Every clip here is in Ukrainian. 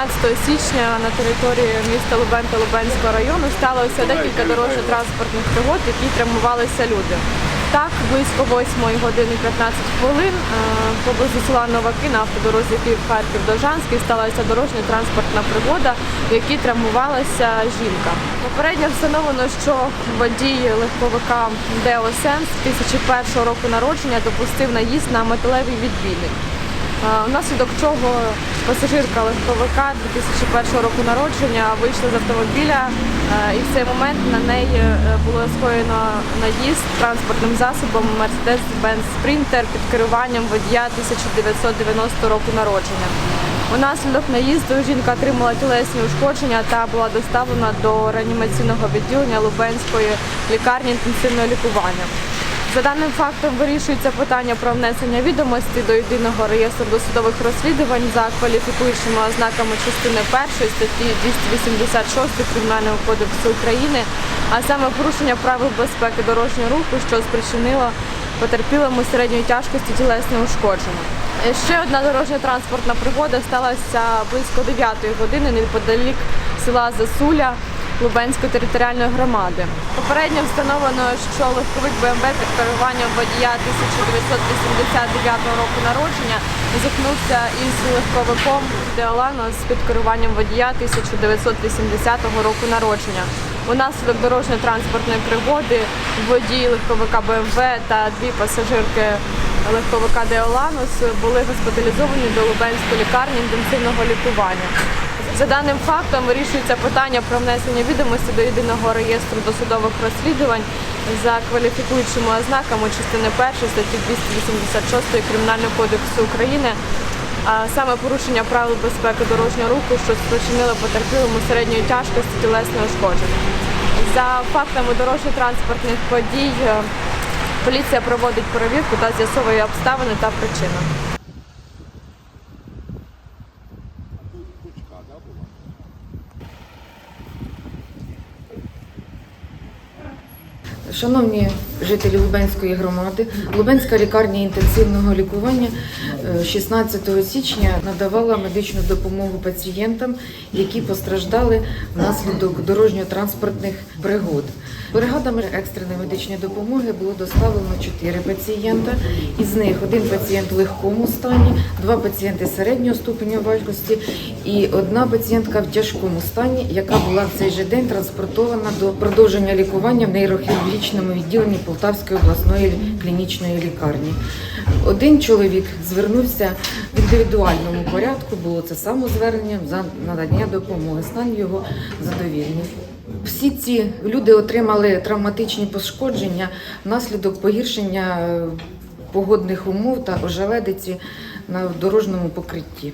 16 січня на території міста Лубен та Лубенського району сталося декілька дорожньо-транспортних пригод, які травмувалися люди. Так, близько 8 години 15 хвилин е, поблизу села Новаки на автодорозі Київ-Харків Довжанський сталася дорожньо-транспортна пригода, в якій травмувалася жінка. Попередньо встановлено, що водій легковика Део Сенс 2001 року народження допустив наїзд на металевий відбійник. Внаслідок чого пасажирка легковика 2001 року народження вийшла з автомобіля, е, і в цей момент на неї е, було скоєно наїзд транспортним засобом Mercedes-Benz Sprinter під керуванням водія 1990 року народження. Унаслідок наїзду жінка отримала тілесні ушкодження та була доставлена до реанімаційного відділення Лубенської лікарні інтенсивного лікування. За даним фактом вирішується питання про внесення відомостей до єдиного реєстру досудових розслідувань за кваліфікуючими ознаками частини 1 статті 286 Кримінального кодексу України, а саме порушення правил безпеки дорожнього руху, що спричинило потерпілому середньої тяжкості тілесне ушкодження. Е, Ще одна дорожньо-транспортна пригода сталася близько 9 години неподалік села Засуля. Лубенської територіальної громади. Попередньо встановлено, що легковик БМВ під керуванням водія 1989 року народження зіткнувся із легковиком Деолано з під керуванням водія 1980 року народження. Унаслідок дорожньо-транспортної пригоди водій легковика БМВ та дві пасажирки легковика Деоланус були госпіталізовані до Лубенської лікарні інтенсивного лікування. За даним фактом вирішується питання про внесення відомості до єдиного реєстру досудових розслідувань за кваліфікуючими ознаками частини 1 статті 286 Кримінального кодексу України, а саме порушення правил безпеки дорожнього руху, що спричинило потерпілому середньої тяжкості тілесне ушкодження. За фактами дорожньо-транспортних подій е, поліція проводить перевірку та з'ясовує обставини та причини. Шановні жителі Лубенської громади, Лубенська лікарня інтенсивного лікування е, 16 січня надавала медичну допомогу пацієнтам, які постраждали внаслідок дорожньо-транспортних пригод. Бригадами екстреної медичної допомоги було доставлено 4 пацієнта. Із них один пацієнт в легкому стані, два пацієнти середнього ступеня важкості і одна пацієнтка в тяжкому стані, яка була в цей же день транспортована до продовження лікування в нейрохірургічному відділенні Полтавської обласної клінічної лікарні. Один чоловік звернувся в індивідуальному порядку, було це самозвернення за надання допомоги. Стан його задовільний. Всі ці люди отримали травматичні пошкодження внаслідок погіршення е, погодних умов та ожеледиці на дорожньому покритті.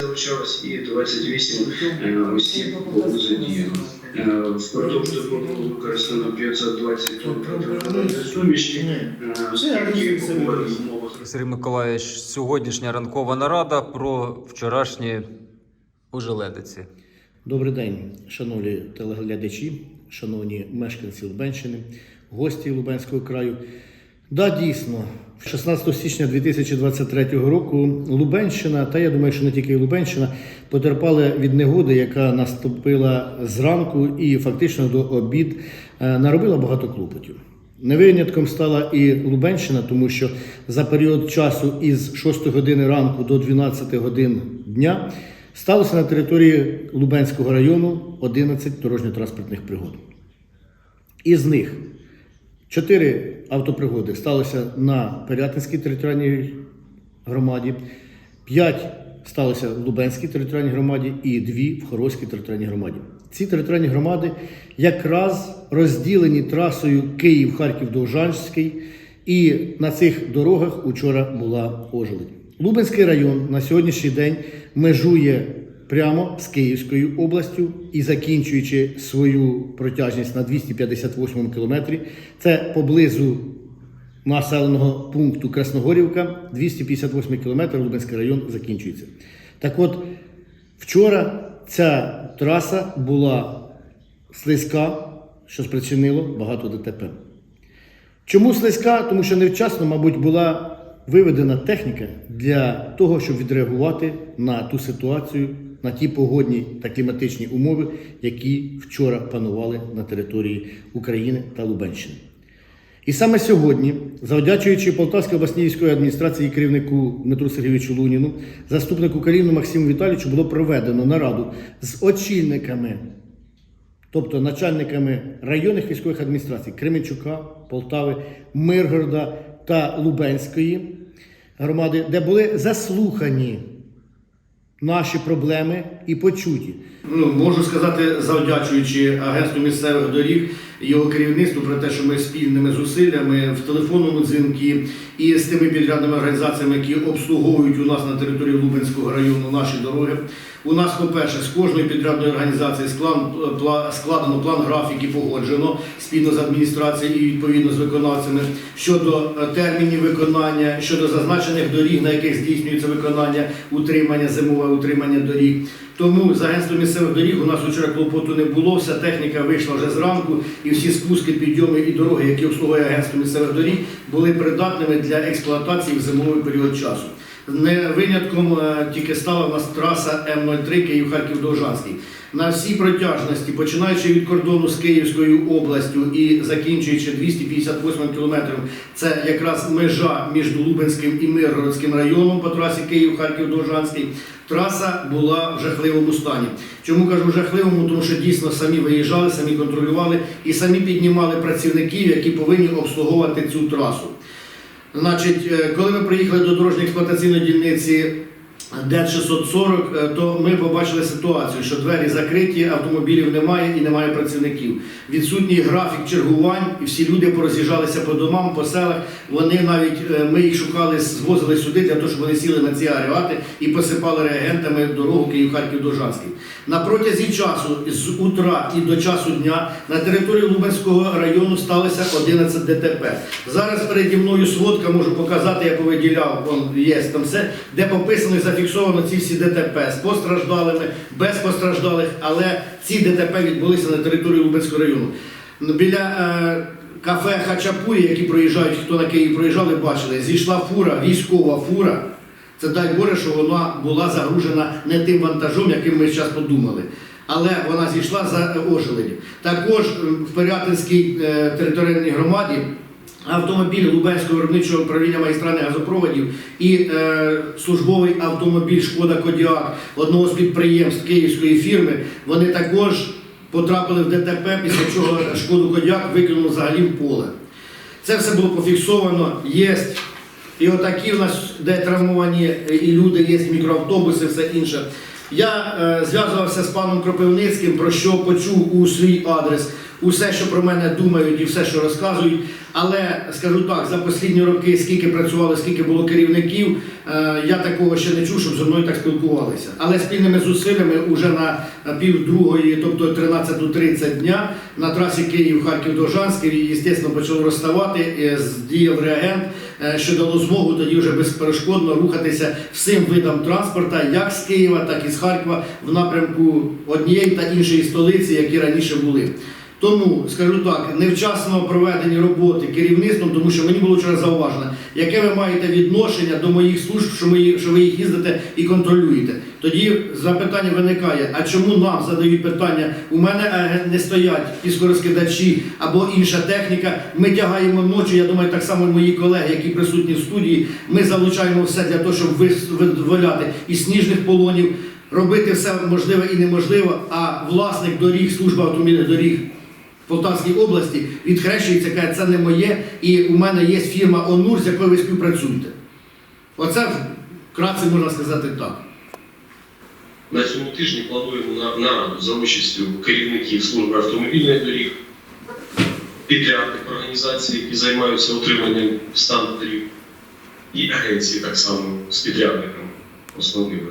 Залучалось і 28 е, осіб було задіяно. Е, Впродовж доби було використано 520 тонн протипожежної суміші, е, оскільки в погодних умовах Сергій Миколаївич, сьогоднішня ранкова нарада про вчорашні ожеледиці. Добрий день, шановні телеглядачі, шановні мешканці Лубенщини, гості Лубенського краю. Да, дійсно, 16 січня 2023 року Лубенщина, та я думаю, що не тільки Лубенщина, потерпали від негоди, яка наступила зранку і фактично до обід е, наробила багато клопотів. Не винятком стала і Лубенщина, тому що за період часу із 6 години ранку до 12 годин дня сталося на території Лубенського району 11 дорожньо-транспортних пригод. Із них чотири автопригоди сталося на Пирятинській територіальній громаді, п'ять сталося в Лубенській територіальній громаді і дві в Хорозькій територіальній громаді. Ці територіальні громади якраз розділені трасою Київ-Харків-Довжанський, і на цих дорогах учора була ожеледь. Лубенський район на сьогоднішній день межує прямо з Київською областю і закінчуючи свою протяжність на 258 кілометрі, це поблизу населеного пункту Красногорівка, 258 кілометр Лубенський район закінчується. Так от, вчора ця траса була слизька, що спричинило багато ДТП. Чому слизька? Тому що невчасно, мабуть, була виведена техніка для того, щоб відреагувати на ту ситуацію, на ті погодні та кліматичні умови, які вчора панували на території України та Лубенщини. І саме сьогодні, завдячуючи Полтавській обласній військовій адміністрації керівнику Дмитру Сергійовичу Луніну, заступнику Каліну Максиму Віталійовичу було проведено нараду з очільниками, тобто начальниками районних військових адміністрацій Кременчука, Полтави, Миргорода та Лубенської громади, де були заслухані наші проблеми і почуті. Ну, можу сказати, завдячуючи агентству місцевих доріг його керівництву про те, що ми спільними зусиллями в телефонному дзвінки і з тими підрядними організаціями, які обслуговують у нас на території Лубенського району наші дороги. У нас, по-перше, з кожної підрядної організації склад- складено план графік і погоджено спільно з адміністрацією і відповідно з виконавцями щодо е, термінів виконання, щодо зазначених доріг, на яких здійснюється виконання, утримання, зимове утримання доріг. Тому з агентством місцевих доріг у нас вчора клопоту не було. Вся техніка вийшла вже зранку, і всі спуски, підйоми і дороги, які обслуговує агентство місцевих доріг, були придатними для експлуатації в зимовий період часу. Не винятком е, тільки стала в нас траса М03 Київ-Харків-Довжанський. На всій протяжності, починаючи від кордону з Київською областю і закінчуючи 258 кілометром, це якраз межа між Лубенським і Миргородським районом по трасі Київ-Харків-Довжанський. Траса була в жахливому стані. Чому кажу в жахливому? Тому що дійсно самі виїжджали, самі контролювали і самі піднімали працівників, які повинні обслуговувати цю трасу. Значить, е, коли ми приїхали до дорожньої експлуатаційної дільниці ДЕТ 640, е, то ми побачили ситуацію, що двері закриті, автомобілів немає і немає працівників. Відсутній графік чергувань, і всі люди пороз'їжджалися по домам, по селах. Вони навіть е, ми їх шукали, звозили сюди для того, щоб вони сіли на ці агрегати і посипали реагентами дорогу Київ-Харків-Дожанський. На протязі часу з утра і до часу дня на території Лубенського району сталося 11 ДТП. Зараз переді мною сводка можу показати, я повиділяв, вон є там все, де пописано і зафіксовано ці всі ДТП з постраждалими, без постраждалих, але ці ДТП відбулися на території Лубенського району. Біля е, кафе Хачапурі, які проїжджають, хто на Київ проїжджали, бачили, зійшла фура, військова фура. Це дай Боже, що вона була загружена не тим вантажом, яким ми зараз подумали. Але вона зійшла за ожеледі. Також в Пирятинській е, територіальній громаді автомобіль Лубенського виробничого управління магістральних газопроводів і е, службовий автомобіль Шкода Кодіак одного з підприємств київської фірми. Вони також потрапили в ДТП, після чого Шкоду Кодіак викинуло взагалі в поле. Це все було пофіксовано, є. І отакі в нас, де травмовані і люди, є мікроавтобуси, все інше. Я е, зв'язувався з паном Кропивницьким, про що почув у свій адрес усе, що про мене думають і все, що розказують. Але скажу так, за останні роки, скільки працювали, скільки було керівників, е, я такого ще не чув, щоб зі мною так спілкувалися. Але спільними зусиллями уже на пів другої, тобто 13.30 дня на трасі Київ-Харків-Дожанський, звісно, почали розставати, е, діяв реагент, е, що дало змогу тоді вже безперешкодно рухатися всім видам транспорту, як з Києва, так і з Харкова, в напрямку однієї та іншої столиці, які раніше були. Тому скажу так, невчасно проведені роботи керівництвом, тому що мені було вчора зауважено, яке ви маєте відношення до моїх служб, що ви, що ви їх їздите і контролюєте. Тоді запитання виникає: а чому нам задають питання? У мене е, не стоять піскорозкидачі або інша техніка. Ми тягаємо ночі. Я думаю, так само мої колеги, які присутні в студії. Ми залучаємо все для того, щоб визволяти із сніжних полонів, робити все можливе і неможливе. А власник доріг, служба автомобільних доріг. Полтавській області відхрещується, каже, це не моє, і у мене є фірма Онур, з якою ви співпрацюєте. Оце вкратце можна сказати так. На цьому тижні плануємо нараду за участю керівників служби автомобільних доріг, підрядних організацій, які займаються утриманням стану доріг, і агенції так само з підрядниками основними.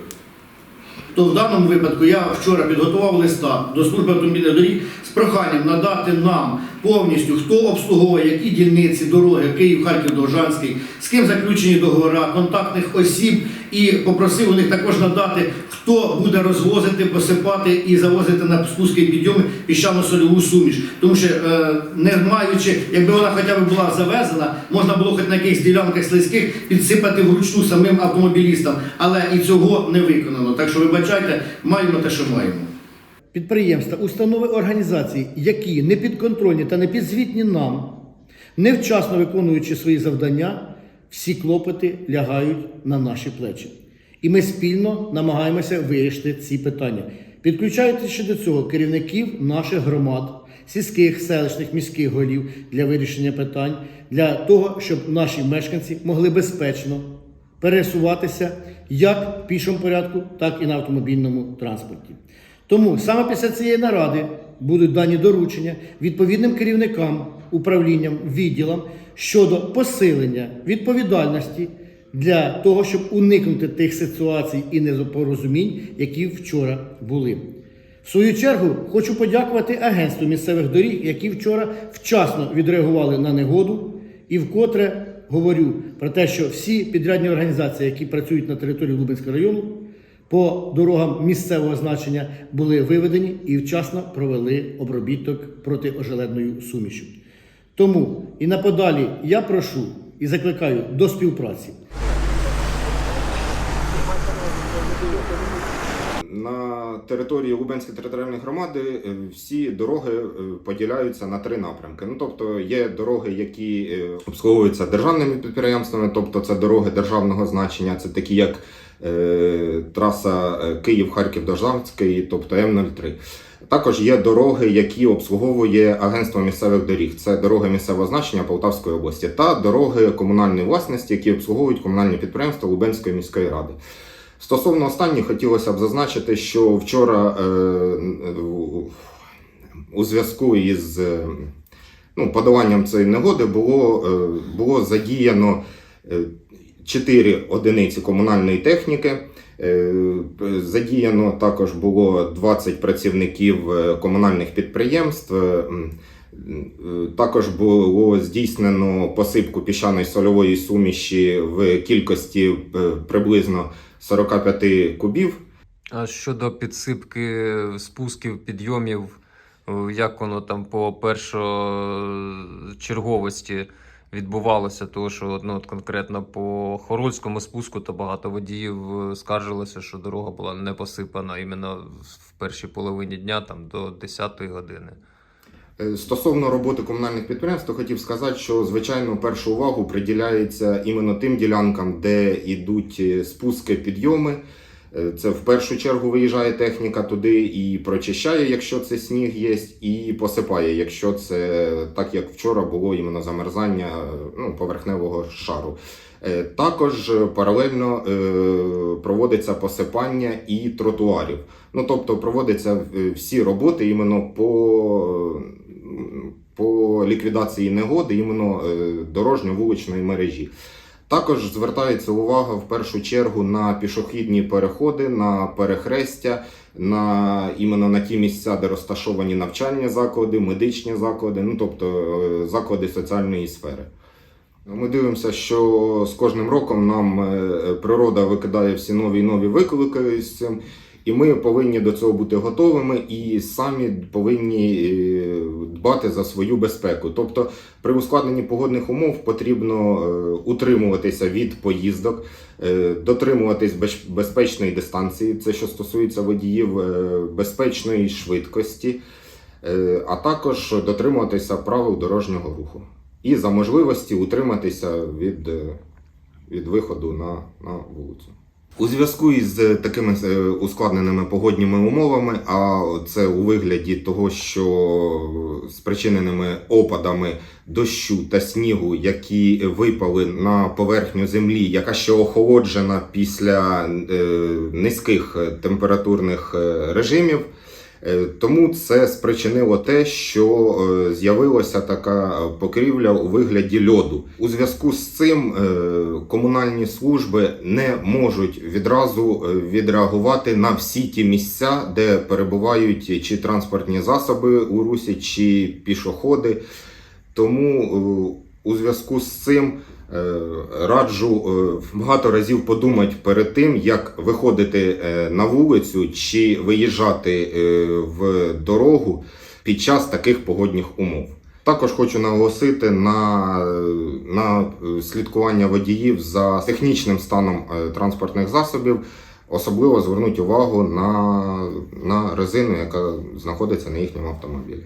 То в даному випадку я вчора підготував листа до служби автомобільних доріг з проханням надати нам повністю, хто обслуговує які дільниці, дороги, Київ, Харків, Довжанський, з ким заключені договори, контактних осіб, і попросив у них також надати, хто буде розвозити, посипати і завозити на спуски підйоми піщано-сольову суміш. Тому що е, не маючи, якби вона хоча б була завезена, можна було хоч на якихось ділянках слизьких підсипати вручну самим автомобілістам, але і цього не виконано. Так що вибачайте, маємо те, що маємо. Підприємства, установи, організації, які не підконтрольні та не підзвітні нам, невчасно виконуючи свої завдання, всі клопоти лягають на наші плечі. І ми спільно намагаємося вирішити ці питання. Підключаючи ще до цього керівників наших громад, сільських, селищних, міських голів для вирішення питань, для того, щоб наші мешканці могли безпечно пересуватися як в пішому порядку, так і на автомобільному транспорті. Тому саме після цієї наради будуть дані доручення відповідним керівникам, управлінням, відділам щодо посилення відповідальності для того, щоб уникнути тих ситуацій і непорозумінь, які вчора були. В свою чергу хочу подякувати агентству місцевих доріг, які вчора вчасно відреагували на негоду, і вкотре говорю про те, що всі підрядні організації, які працюють на території Лубенського району, по дорогам місцевого значення були виведені і вчасно провели обробіток протиожеледною сумішю. Тому і на подалі я прошу і закликаю до співпраці. На території Лубенської територіальної громади е, всі дороги е, поділяються на три напрямки. Ну тобто є дороги, які е, обслуговуються державними підприємствами, тобто це дороги державного значення, це такі як е, траса Київ-Харків Дожанський, тобто М03. Також є дороги, які обслуговує агентство місцевих доріг. Це дороги місцевого значення Полтавської області та дороги комунальної власності, які обслуговують комунальні підприємства Лубенської міської ради. Стосовно останніх, хотілося б зазначити, що вчора е, у зв'язку із е, ну, подоланням цієї негоди було, е, було задіяно е, 4 одиниці комунальної техніки. Задіяно також було 20 працівників комунальних підприємств. Також було здійснено посипку піщаної сольової суміші в кількості приблизно 45 кубів. А щодо підсипки спусків, підйомів, е, як воно там по першочерговості відбувалося, тому що ну, от конкретно по Хорольському спуску то багато водіїв е, скаржилося, що дорога була не посипана іменно в першій половині дня, там до 10-ї години. Е, Стосовно роботи комунальних підприємств, то хотів сказати, що звичайно першу увагу приділяється іменно тим ділянкам, де йдуть е, спуски, підйоми. Е, Це в першу чергу виїжджає техніка туди і прочищає, якщо це сніг є, і посипає, якщо це так як вчора було іменно замерзання ну, поверхневого шару. Також паралельно проводиться посипання і тротуарів. Ну тобто проводяться всі роботи іменно по, по ліквідації негоди, іменно е, дорожньо-вуличної мережі. Також звертається увага в першу чергу на пішохідні переходи, на перехрестя, на іменно на ті місця, де розташовані навчальні заклади, медичні заклади, ну тобто е, заклади соціальної сфери. Ми дивимося, що з кожним роком нам е, природа викидає всі нові і нові виклики з цим, і ми повинні до цього бути готовими і самі повинні е, дбати за свою безпеку. Тобто, при ускладненні погодних умов потрібно е, утримуватися від поїздок, е, дотримуватись безпечної дистанції, це що стосується водіїв, безпечної швидкості, а також дотримуватися правил дорожнього руху і за можливості утриматися від, від виходу на, на вулицю. У зв'язку із такими е, ускладненими погодніми умовами, а це у вигляді того, що спричиненими опадами дощу та снігу, які випали на поверхню землі, яка ще охолоджена після е, низьких температурних е, режимів, Е, Тому це спричинило те, що е, з'явилася така покрівля у вигляді льоду. У зв'язку з цим е, комунальні служби не можуть відразу е, відреагувати на всі ті місця, де перебувають чи транспортні засоби у русі, чи пішоходи. Тому е, у зв'язку з цим е, раджу е, багато разів подумати перед тим, як виходити е, на вулицю чи виїжджати е, в дорогу під час таких погодних умов. Також хочу наголосити на, на е, слідкування водіїв за технічним станом е, транспортних засобів. Особливо звернуть увагу на, на резину, яка знаходиться на їхньому автомобілі.